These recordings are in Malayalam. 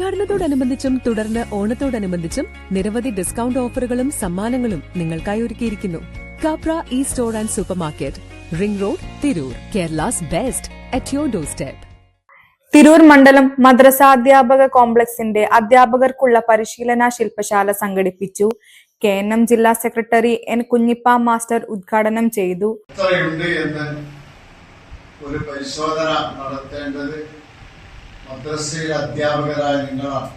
ഉദ്ഘാടനത്തോടനുബന്ധിച്ചും തുടർന്ന് ഓണത്തോടനുബന്ധിച്ചും നിരവധി ഡിസ്കൗണ്ട് ഓഫറുകളും സമ്മാനങ്ങളും നിങ്ങൾക്കായി ഒരുക്കിയിരിക്കുന്നു. Kapra e store and supermarket ring road Tirur Kerala's best at your doorstep Tirur മണ്ഡലം മദ്രസാധ്യാപക കോംപ്ലക്സിന്റെ അധ്യാപകർക്കുള്ള പരിശീലന ശില്പശാല സംഘടിപ്പിച്ചു. കെ എൻ എം ജില്ലാ സെക്രട്ടറി എൻ കുഞ്ഞിപ്പ മാസ്റ്റർ ഉദ്ഘാടനം ചെയ്തു. ഒരു പരിശോധന നടത്തേണ്ടത് മദ്രസയിലെ അധ്യാപകരായ നിങ്ങളാണ്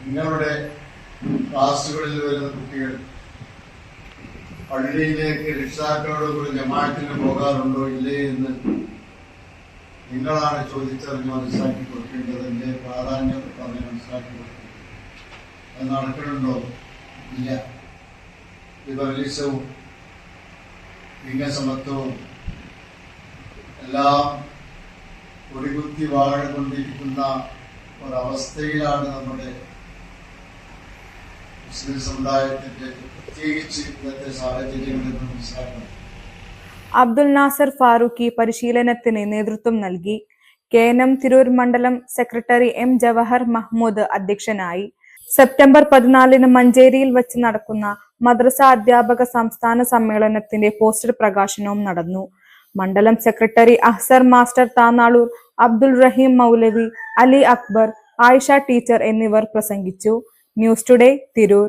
നിങ്ങളുടെ ക്ലാസ്സുകളിൽ വരുന്ന കുട്ടികൾ പള്ളിയിലേക്ക് രക്ഷിതാക്കളോട് കൂടി ജമാത്തിന് പോകാറുണ്ടോ ഇല്ലേ എന്ന് നിങ്ങളാണ് ചോദിച്ചറിഞ്ഞ് മനസ്സിലാക്കി കൊടുക്കേണ്ടതിന്റെ പ്രാധാന്യം പറഞ്ഞ് മനസ്സിലാക്കി കൊടുക്കേണ്ടത്. അത് നടക്കുന്നുണ്ടോ? ഇല്ല. ലിബറലിസവും ലിംഗസമത്വവും എല്ലാം കൊടികുത്തി വാഴുകൊണ്ടിരിക്കുന്ന ഒരവസ്ഥയിലാണ് നമ്മുടെ മുസ്ലിം സമുദായത്തിന്റെ പ്രത്യേകിച്ച് ഇന്നത്തെ സാഹചര്യങ്ങളിൽ മനസ്സിലാക്കുന്നത് അബ്ദുൽ നാസർ ഫാറൂഖി പരിശീലനത്തിന് നേതൃത്വം നൽകി. കെ എൻ എം തിരൂർ മണ്ഡലം സെക്രട്ടറി എം ജവഹർ മഹ്മൂദ് അധ്യക്ഷനായി. സെപ്റ്റംബർ പതിനാലിന് മഞ്ചേരിയിൽ വച്ച് നടക്കുന്ന മദ്രസ അധ്യാപക സംസ്ഥാന സമ്മേളനത്തിന്റെ പോസ്റ്റർ പ്രകാശനവും നടന്നു. മണ്ഡലം secretary Ahsar master Tanalur Abdul Rahim Maulavi Ali Akbar Ayisha teacher എന്നിവർ പ്രസംഗിച്ചു. News today Tirur.